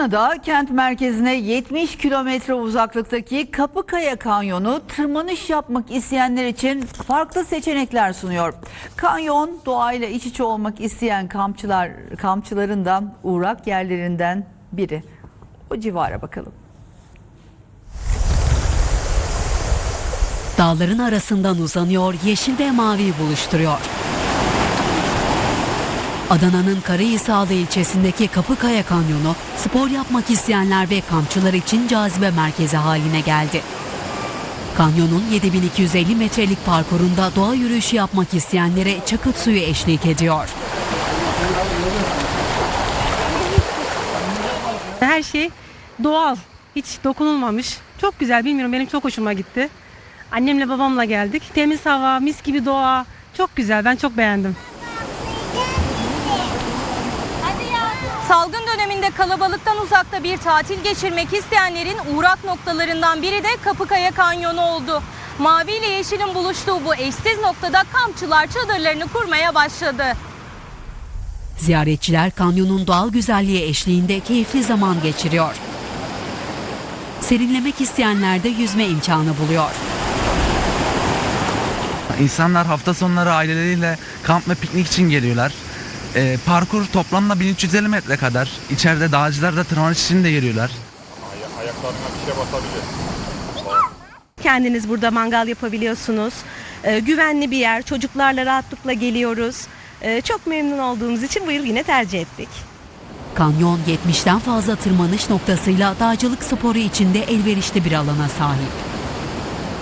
Adana'da kent merkezine 70 kilometre uzaklıktaki Kapıkaya Kanyonu tırmanış yapmak isteyenler için farklı seçenekler sunuyor. Kanyon doğayla iç içe olmak isteyen kampçılar kampçıların da uğrak yerlerinden biri. O civara bakalım. Dağların arasından uzanıyor, yeşil ve maviyi buluşturuyor. Adana'nın Karahisarlı ilçesindeki Kapıkaya Kanyonu spor yapmak isteyenler ve kampçılar için cazibe merkezi haline geldi. Kanyonun 7250 metrelik parkurunda doğa yürüyüşü yapmak isteyenlere çakıt suyu eşlik ediyor. Her şey doğal. Hiç dokunulmamış. Çok güzel bilmiyorum benim çok hoşuma gitti. Annemle babamla geldik. Temiz hava, mis gibi doğa. Çok güzel ben çok beğendim. Salgın döneminde kalabalıktan uzakta bir tatil geçirmek isteyenlerin uğrak noktalarından biri de Kapıkaya Kanyonu oldu. Mavi ile yeşilin buluştuğu bu eşsiz noktada kampçılar çadırlarını kurmaya başladı. Ziyaretçiler kanyonun doğal güzelliği eşliğinde keyifli zaman geçiriyor. Serinlemek isteyenler de yüzme imkanı buluyor. İnsanlar hafta sonları aileleriyle kamp ve piknik için geliyorlar. Ee, parkur toplamda 1350 metre kadar. İçeride dağcılar da tırmanış için de geliyorlar. Kendiniz burada mangal yapabiliyorsunuz. Ee, güvenli bir yer. Çocuklarla rahatlıkla geliyoruz. Ee, çok memnun olduğumuz için bu yıl yine tercih ettik. Kanyon 70'ten fazla tırmanış noktasıyla dağcılık sporu içinde elverişli bir alana sahip.